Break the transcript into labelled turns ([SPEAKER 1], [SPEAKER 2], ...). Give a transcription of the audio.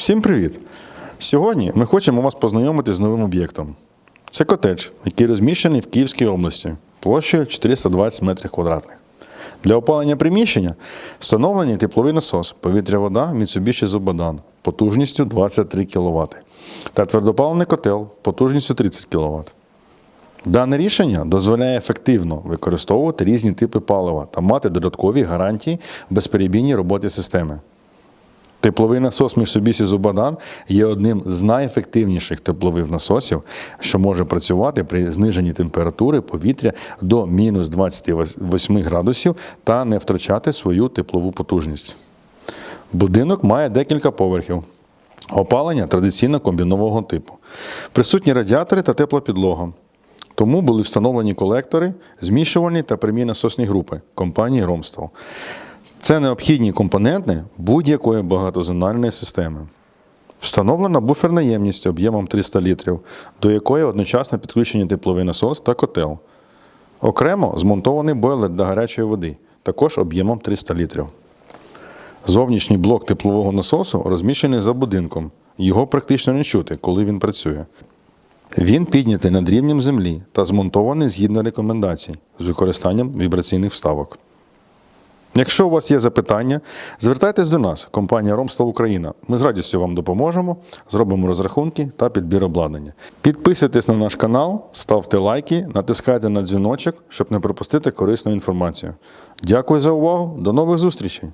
[SPEAKER 1] Всім привіт! Сьогодні ми хочемо вас познайомити з новим об'єктом. Це котедж, який розміщений в Київській області площею 420 метрів квадратних. Для опалення приміщення встановлений тепловий насос повітря-вода Mitsubishi Zubadan потужністю 23 кВт та твердопаливний котел потужністю 30 кВт. Дане рішення дозволяє ефективно використовувати різні типи палива та мати додаткові гарантії безперебійній роботи системи. Тепловий насос Mitsubishi Zubadan є одним з найефективніших теплових насосів, що може працювати при зниженні температури повітря до мінус 28 градусів та не втрачати свою теплову потужність. Будинок має декілька поверхів. Опалення традиційно комбінового типу. Присутні радіатори та тепла підлога. Тому були встановлені колектори, змішувальні та прямі насосні групи компанії Ромстал. Це необхідні компоненти будь-якої багатозональної системи. Встановлена буферна ємність об'ємом 300 літрів, до якої одночасно підключені тепловий насос та котел. Окремо змонтований бойлер для гарячої води, також об'ємом 300 літрів. Зовнішній блок теплового насосу розміщений за будинком. Його практично не чути, коли він працює. Він піднятий над рівнем землі та змонтований згідно рекомендацій з використанням вібраційних вставок. Якщо у вас є запитання, звертайтесь до нас, компанія Ромстал Україна. Ми з радістю вам допоможемо, зробимо розрахунки та підбір обладнання. Підписуйтесь на наш канал, ставте лайки, натискайте на дзвіночок, щоб не пропустити корисну інформацію. Дякую за увагу, до нових зустрічей!